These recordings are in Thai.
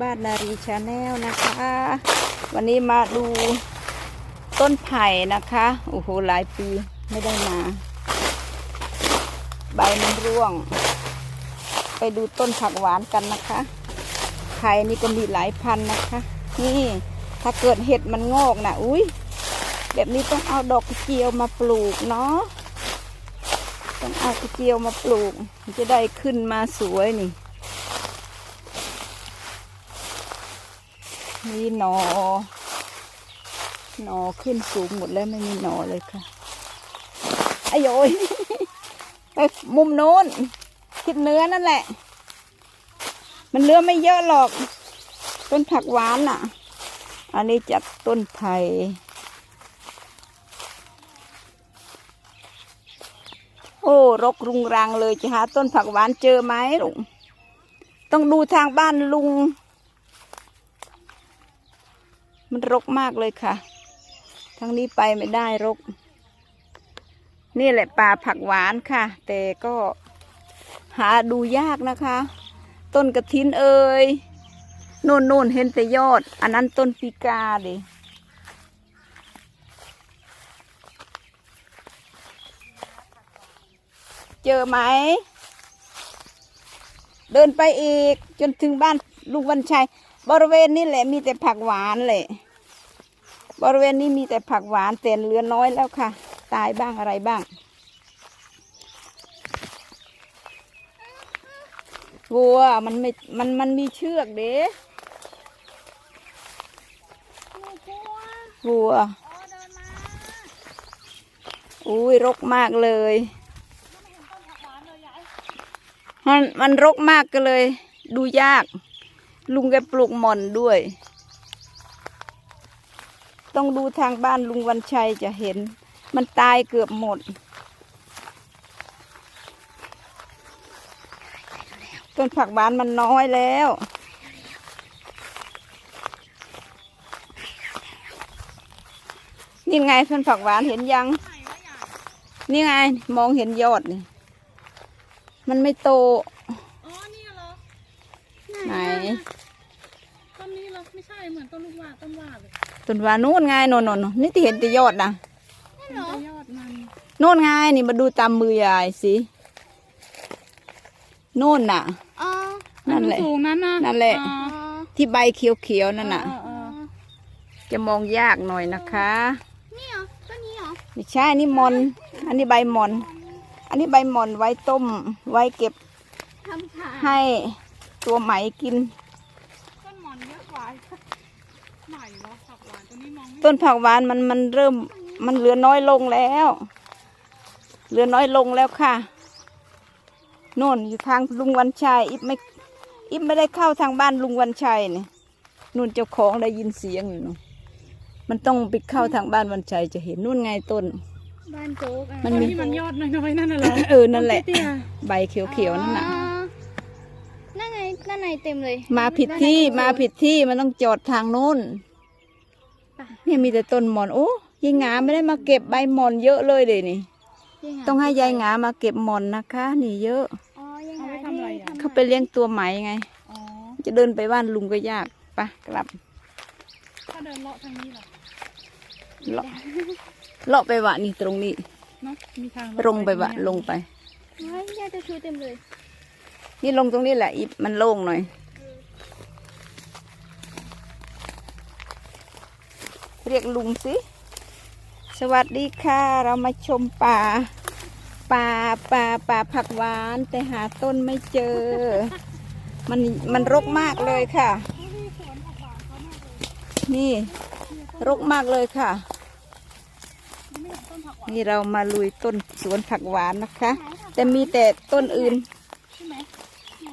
บ้านนารีชาแนลนะคะ วันนี้มาดูต้นไผ่นะคะ โอ้โห หลายปีไม่ได้มา ใบมันร่วง ไปดูต้นผักหวานกันนะคะ ไผ่นี่ก็มีหลายพันนะคะ นี่ถ้าเกิดเห็ดมันงอกนะอุ้ยแบบนี้ต้องเอาดอกกระเจียวมาปลูกเนาะ ต้องเอากระเจียวมาปลูกจะได้ขึ้นมาสวยนี่ นี่หนอ หนอขึ้นสูงหมดแล้วไม่มีหนอเลยค่ะไอ้โยยไปมุมโน้นทิศเนื้อนั่นแหละ มันเลือไม่เยอะหรอก ต้นผักหวานน่ะ อันนี้จากต้นไผ่โอ้รกรุงรังเลยจะหาต้นผักหวานเจอไหมลุงต้องดูทางบ้านลุง มันรกมากเลยค่ะทางนี้ไปไม่ได้รก นี่แหละป่าผักหวานค่ะ แต่ก็หาดูยากนะคะ ต้นกระถินเอ่ยโน่นโน่นเห็นแต่ยอด อันนั้นต้นปีกาดิเจอไหม เดินไปอีกจนถึงบ้านลุงวันชัย บริเวณนี้แหละมีแต่ผักหวานเลยบริเวณนี้มีแต่ผักหวานแต่เหลือน้อยแล้วค่ะ ตายบ้างอะไรบ้างวัวมันไม่ มันมันมีเชือกเด้วัว อุ้ยรกมากเลยมันมันรกมากก็เลย ดูยาก ลุงแกปลูกหม่อนด้วย ต้องดูทางบ้านลุงวันชัยจะเห็น มันตายเกือบหมด ต้นผักหวานมันน้อยแล้วนี่ไงต้นผักหวานเห็นยัง นี่ไงมองเห็นยอดนี่มันไม่โต อ๋อ นี่เหรอ ไหน ต้นนี้เหรอ ไม่ใช่ เหมือน ต้นลูกว่าต้นว่าเลยต้นว่านู่นไงโน่นโน่นนี่ที่เห็นแต่ยอดนะนี่เหรอยอดมันนู่นไงนี่มาดูตามมือยายสินู่นน่ะ อ๋อนั่นแหละสูงนั้นนะนั่นแหละ อ๋อที่ใบเขียวๆนั่นน่ะ เออเออจะมองยากหน่อยนะคะ นี่เหรอต้นนี้เหรอไม่ใช่นี่มอน อันนี้ใบมอน อันนี้ใบมอนไว้ต้ม ไว้เก็บทำฉาให้ตัวไหมกิน ต้นหมอนเยอะกว่าใหม่เหรอผักหวาน ตัวนี้มองไม่ต้นผักหวานมันมันเริ่มมันเหลือน้อยลงแล้ว เหลือน้อยลงแล้วค่ะโน่นอยู่ทางลุงวันชัยอิบไม่อิบไม่ได้เข้าทางบ้านลุงวันชัยนี่นู่นเจ้าของได้ยินเสียงอยู่นู่นมันต้องไปเข้าทางบ้านวันชัยจะเห็นนู่นไงต้น บ้านโจ๊กอะมันต้นมีที่มันยอดน้อยๆนั่นน่ะเหรอเออนั่นแหละต้เตี้ยใบเขียวๆนั่นน่ะอ๋อนั่นไงนั่นไงเต็มเลย มาผิดที่มาผิดที่มันต้องจอดทางโน้น เนี่ยมีแต่ต้นหมอนโอ้ยายงาไม่ได้มาเก็บใบหมอนเยอะเลยเดี๋ยวนี้ยังไงต้องให้ยายงามาเก็บหมอนนะคะ นี่เยอะอ๋อยังเอาไงไว้ทำอะไรอะเขาไปเลี้ยงตัวไหมไงอ๋อจะเดินไปบ้านลุงก็ยากไปะกลับถ้าเดินเลาะทางนี้เหรอเลาะเลาะไปวะนี่ตรงนี้เนาะมีทางลงไปวะลงไปเฮ้ยยาจะชูเต็มเลย นี่ลงตรงนี้แหละอีมันโล่งหน่อย เรียกลุงสิสวัสดีค่ะ เรามาชมป่า ป่าป่าป่าผักหวาน แต่หาต้นไม่เจอ มันมันรกมากเลยค่ะ นี่ รกมากเลยค่ะ นี่เรามาลุยต้นสวนผักหวานนะคะ แต่มีแต่ต้นอื่น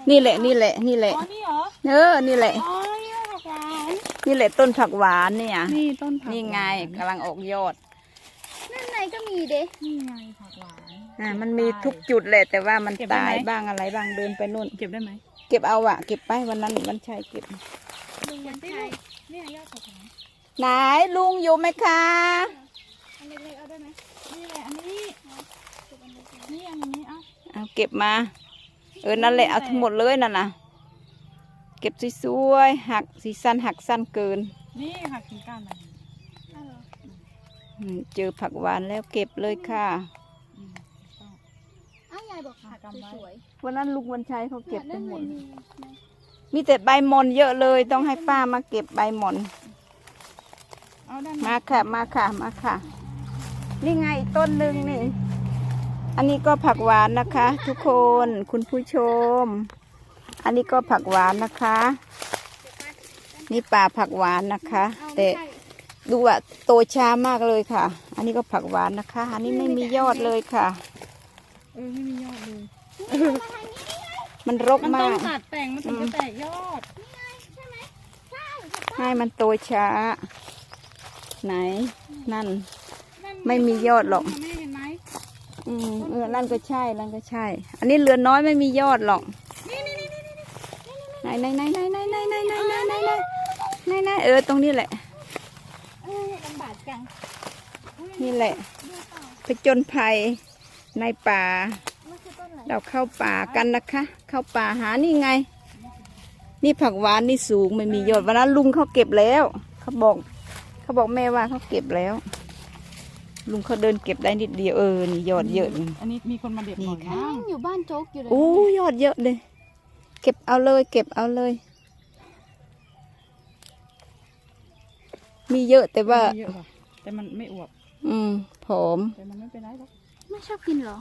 นี่แหละนี่แหละ นี่แหละอ๋อนี่เออนี่แหละ นนี่แหละต้นผักหวานเนี่ย นี่ต้นผักนี่ไงกำลังออกยอดนั่นไงก็มีเด้นี่ไงผักหวานอ่ามันมีทุกจุดแหละแต่ว่ามันเก็บได้ตายไหมบ้างอะไรบ้างเดินไปนู่น เก็บได้ไหมเก็บเอาอะเก็บไปวันนั้นวันชัยเก็บลุงวันชัยเนี่ยยอดผักหวานไหนลุงอยู่ไหมคะอันเล็กๆเอาได้ไหมนี่แหละอันนี้นี่อันนี้เอ้าเอาเก็บมา เออนั่นแหละเอาทั้งหมดเลยนั่นน่ะ เก็บสวยๆหักสีสั้นหักสั้นเกิน นี่ค่ะกินก้านมันเอออืมเจอผักหวานแล้วเก็บเลยค่ะ อืมต้อง อ้าวยายบอกผักจำไว้สวยวันนั้นลุงวันชัยเขาๆเก็บไปนั่นหมเลดยมีนะมีแต่ใบหมอนเยอะเลย ต้องให้ป้ามาเก็บใบหมอน เอาด้านมาค่ะ มาค่ะ มาค่ะ นี่ไงอีกต้นหนึ่งนี่ อันนี้ก็ผักหวานนะคะ ทุกคน คุณผู้ชม อันนี้ก็ผักหวานนะคะ นี่ป่าผักหวานนะคะเอาแต่ไม่ใช่ดูว่าโตช้ามากเลยค่ะ อันนี้ก็ผักหวานนะคะ อันนี้ไม่มียอดเลยค่ะ เออไม่มียอดเลย มันรกมันมาต้องก ตัดแต่งมันถึงจะแตกยอด ให้มันโตช้า ไหนนั่นนั่น ไม่มียอดหรอก แม่เห็นไหมอืมเออนั่นก็ใช่นั่นก็ใช่ อันนี้เหลือน้อยไม่มียอดหรอกนี่นี่นี่นี่นี่ ไหนไหนไหนไหนไหนไหนไหนไหนไหนไหนไหนไหนเออตรงนี้แหละลำบากจังนี่แหละผจญภัยในป่า เราเข้าป่ากันนะคะ เข้าป่าหานี่ไง นี่ผักหวานนี่สูงไม่มียอดวันนั้นลุงเขาเก็บแล้ว เขาบอก เขาบอกแม่ว่าเขาเก็บแล้ว ลุงเขาเดินเก็บได้นิดเดียวเออนี่ยอดเยอะอันนี้มีคนมาเด็ดนี่ก่อนค่ะนะอยู่บ้านโจ๊กอยู่เลยโอ้ยอดเยอะเลย เก็บเอาเลย เก็บเอาเลย มีเยอะแต่ว่า เยอะป่ะแต่มันไม่อวบอืมผอม แต่มันไม่เป็นไรหรอกไม่ชอบกินเหรอ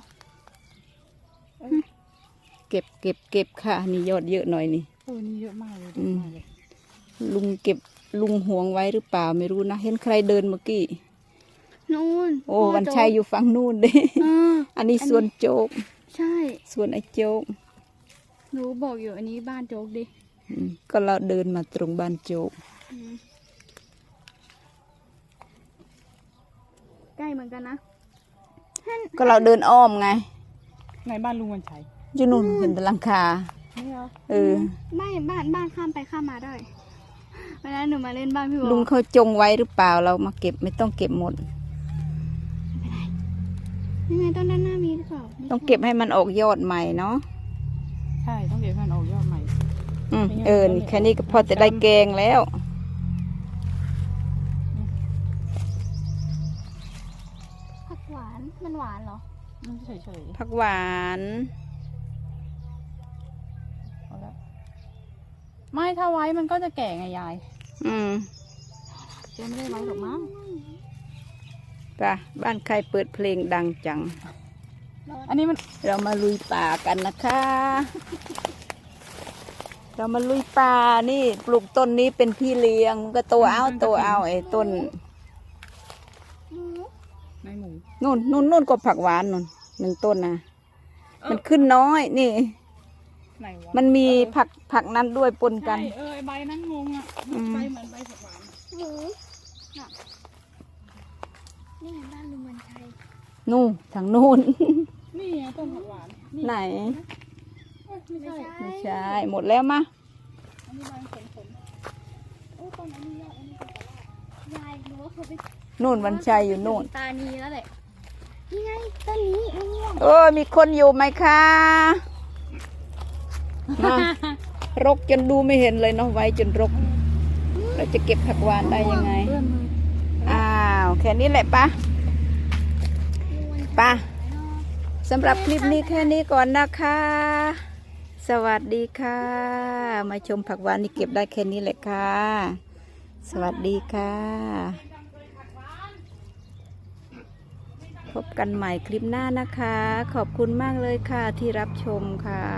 เก็บเก็บเก็บค่ะ นี่ยอดเยอะหน่อยนี่ เออนี่เยอะมากเลยอืมเยอะมากเลยลุงเก็บลุงห่วงไว้หรือเปล่าไม่รู้นะ เห็นใครเดินเมื่อกี้ นู่นโอ้พ่วันชัยอยู่ฝั่งนู่นเด้ เอออันนี้ส่วนโจ๊กใช่ส่วนไอ้โจ๊ก หนูบอกอยู่อันนี้บ้านโจ๊กดิอืมก็เราเดินมาตรงบ้านโจ๊กอืมใกล้เหมือนกันนะก็เราเดินอ้อมไงในบ้านลุงวันชัยอยู่นู่นเห็นแต่หลังคาไม่เอาเออ ไม่บ้านบ้านข้ามไปข้ามมาได้วันนั้นหนูมาเล่นบ้านพี่วอลุงเขาจงไว้หรือเปล่าเรามาเก็บไม่ต้องเก็บหมด ยังไงต้นด้านหน้ามีหรือเปล่าไม่ต้องเก็บให้มันออกยอดใหม่เนาะ ใช่ต้องเก็บให้มันออกยอดใหม่ อืมเออนี่แค่นี้ก็พอจะได้แกงแล้ว ผักหวาน มันหวานเหรอ มันเฉยเฉยผักหวาน ๆเอาละไม่ถ้าไว้มันก็จะแก่ไงยายอืมเจ๊ไม่ได้ไว้หรอกมั้งไป่ะบ้านใครเปิดเพลงดังจัง อันนี้มันเรามาลุยป่ากันนะคะ เรามาลุยป่านี่ปลูกต้นนี้เป็นพี่เลี้ยงมันก็โตเอาโตเอาไอ้ต้นหมูในหมูนู่นนู่นนู่นก็ผักหวานนู่นหนึ่งต้นนะมันขึ้นน้อยนี่ไหนวะมันมีผักผักนั้นด้วยปนกัใช่นเออไอ้ใบนั้นงงอะอืมใบเหมือนใบผักหวานอะหมูน่ะนี่ไงบ้านลุงวันชัยนู่นทางนู่น นี่ไงต้นผักหวานนี่ไหน เอ้ยไม่ใช่ไม่ใช่ หมดแล้วมะอันนี้ใบขมขมโอ้ต้นอันนี้ยอดอันนี้เป็นตลาดยายหนูว่าเขาไปนู่นวันชัยอยู่นู่น ตานีแล้วแหละนี่ไงต้นนี้มะม่วงเออมีคนอยู่ไหมคะมารกจนดูไม่เห็นเลยเนาะไว้จนรก เราจะเก็บผักหวานได้ยังไงเพื่อนมืออ้าว แค่นี้แหละปะลุงวันชัยปะเนาะ สำหรับคลิปนี้แค่นี้ก่อนนะคะ สวัสดีค่ะ มาชมผักหวานนี่เก็บได้แค่นี้แหละค่ะ สวัสดีค่ะ พบกันใหม่คลิปหน้านะคะ ขอบคุณมากเลยค่ะที่รับชมค่ะ